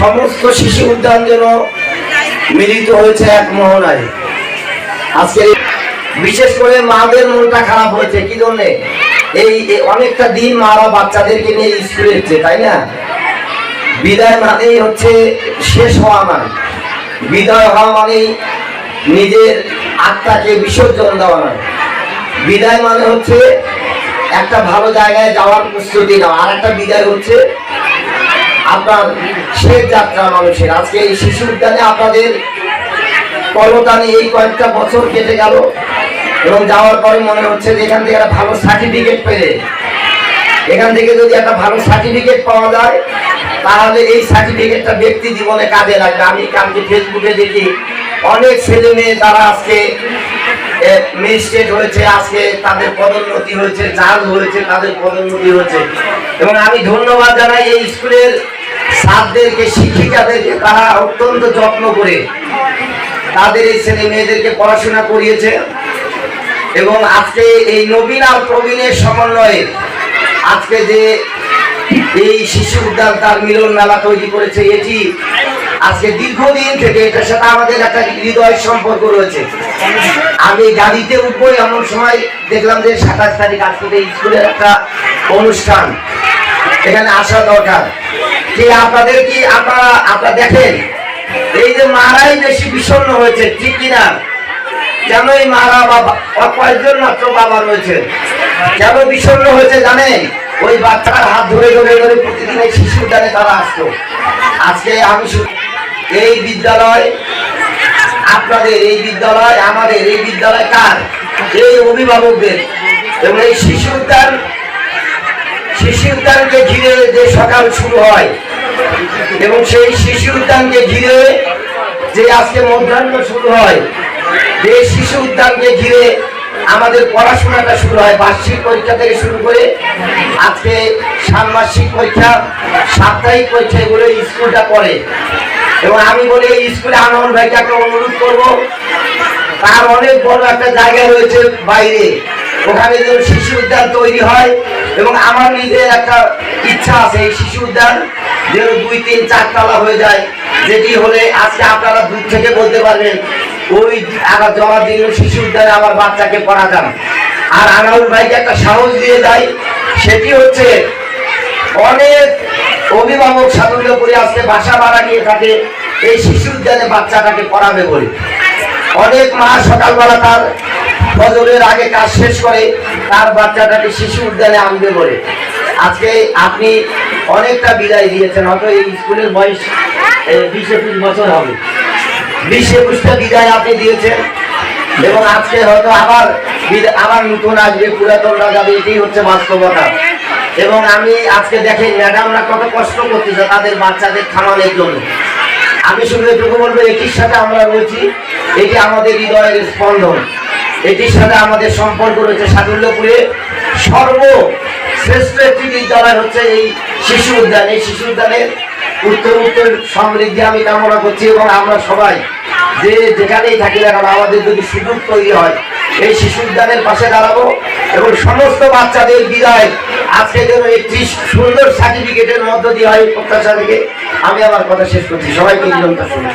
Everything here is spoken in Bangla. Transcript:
সমস্ত শিশু উদ্যান যেন মিলিত হয়েছে এক মোহনায় আজকে বিশেষ করে মাদের মনটা খারাপ হয়েছে, কি জন্যে? এই অনেকটা দিন মারা বাচ্চাদেরকে নিয়ে স্কুলে এসছে, তাই না? বিদায় মানেই হচ্ছে শেষ হওয়া মানে। বিদায় হওয়া মানেই নিজের আত্মাকে বিসর্জন দেওয়া নয় বিদায় মানে হচ্ছে একটা ভালো জায়গায় যাওয়ার প্রস্তুতি নেওয়া। আর একটা বিদায় হচ্ছে আপনার শেষ যাত্রা মানুষের। আজকে এই শিশু উদ্যানে আপনাদের কলতানে এই কয়েকটা বছর কেটে গেল এবং যাওয়ার পরে মনে হচ্ছে যে এখান থেকে একটা ভালো সার্টিফিকেট পেলে। এখান থেকে যদি একটা ভালো সার্টিফিকেট পাওয়া যায়, তাহলে এই সার্টিফিকেটটা ব্যক্তি জীবনে কাজে লাগবে। আমি কালকে ফেসবুকে দেখি অনেক ছেলে মেয়ে তারা আজকে ম্যাজিস্ট্রেট হয়েছে, আজকে তাদের পদোন্নতি হয়েছে জাজ হয়েছে তাদের পদোন্নতি হয়েছে। এবং আমি ধন্যবাদ জানাই এই স্কুলের স্যারদেরকে শিক্ষিকাদেরকে তারা অত্যন্ত যত্ন করে তাদের এই ছেলে মেয়েদেরকে পড়াশোনা করিয়েছে এবং আজকে এই নবীন আর প্রবীণের সমন্বয়ে আজকে যে এই শিশু উদ্যান তার মিলন মেলা তৈরি করেছে, এটি আজকে দীর্ঘদিন থেকে এটার সাথে আমাদের একটা হৃদয় সম্পর্ক রয়েছে। আমি গাড়িতে উঠবো এমন সময় দেখলাম যে সাতাশ তারিখ আজকে স্কুলের একটা অনুষ্ঠান। এখানে আসা দরকার। যে আপনাদের কি আপনারা আপনারা দেখেন, এই যে মারাই বেশি বিষণ্ণ হয়েছে, ঠিক কিনা? কেন এই মারা বাবা কয়েকজন মাত্র বাবা রয়েছে? কেন বিষণ্ণ হয়েছে জানেন? ওই বাচ্চার হাত ধরে ধরে ধরে প্রতিদিন এই শিশু উদ্যানে তারা আসতো। আজকে আমি এই বিদ্যালয়, আপনাদের এই বিদ্যালয়, আমাদের এই বিদ্যালয় কার? এই অভিভাবকদের। এবং এই শিশু উদ্যান শিশু উদ্যানকে ঘিরে যে সকাল শুরু হয়, এবং সেই শিশু উদ্যানকে ঘিরে যে আজকে মধ্যাহ্ন শুরু হয়, যে শিশু উদ্যানকে ঘিরে আমাদের পড়াশোনাটা শুরু হয়, বার্ষিক পরীক্ষা থেকে শুরু করে আজকে ষান্মাসিক পরীক্ষা, সাপ্তাহিক পরীক্ষা এগুলো স্কুলটা পড়ে। এবং আমি বলি এই স্কুলে আনন্দ ভাইকে একটা অনুরোধ করব, তার অনেক বড় একটা জায়গা রয়েছে বাইরে। ওখানে যেন শিশু উদ্যান তৈরি হয় এবং আমার নিজের একটা ইচ্ছা আছে, এই শিশু উদ্যান যেন দুই, তিন চারতলা হয়ে যায়, যেটি হলে আজকে আপনারা দূর থেকে বলতে পারবেন, ওই আবার জমা দিন শিশু উদ্যানে আমার বাচ্চাকে পড়াতাম। আর আনাউল ভাইকে একটা সাহস দিয়ে যায় সেটি হচ্ছে অনেক অভিভাবক সাধুল্যপুরে আজকে বাসা ভাড়া নিয়ে থাকে, এই শিশু উদ্যানে বাচ্চাটাকে পড়াবে বলে। অনেক মা সকালবেলা তার ফজরের আগে কাজ শেষ করে, তার বাচ্চাটাকে শিশু উদ্যানে আনবে বলে। আজকে আপনি অনেকটা বিদায় দিয়েছেন হয়তো এই স্কুলের বয়স বিশ একুশ বছর হবে। বিশ একুশটা বিদায় আপনি দিয়েছেন, এবং আজকে হয়তো আবার আবার নতুন আসবে পুরাতনরা যাবে এটাই হচ্ছে বাস্তবতা। এবং আমি আজকে দেখি ম্যাডামরা কত কষ্ট করতেছে তাদের বাচ্চাদের থামানোর জন্য। আমি শুধু এটুকু বলব, এটির সাথে আমরা রয়েছি, এটি আমাদের হৃদয়ের স্পন্দন। এটির সাথে আমাদের সম্পর্ক রয়েছে সাদুল্যপুরে। সর্ব শ্রেষ্ঠ একটি বিদ্যালয় হচ্ছে এই শিশু উদ্যান। এই শিশু উদ্যানের উত্তর উত্তর সমৃদ্ধি আমি কামনা করছি এবং আমরা সবাই যে যেখানেই থাকি না কেন, আমাদের যদি সুযোগ তৈরি হয়, এই শিশু উদ্যানের পাশে দাঁড়াবো এবং সমস্ত বাচ্চাদের বিদায়। আজকে যেন একটি সুন্দর সার্টিফিকেটের মধ্য দিয়ে হয় প্রত্যাশা থেকে আমি আমার কথা শেষ করছি। সবাইকে নিমন্ত্রণ শুনি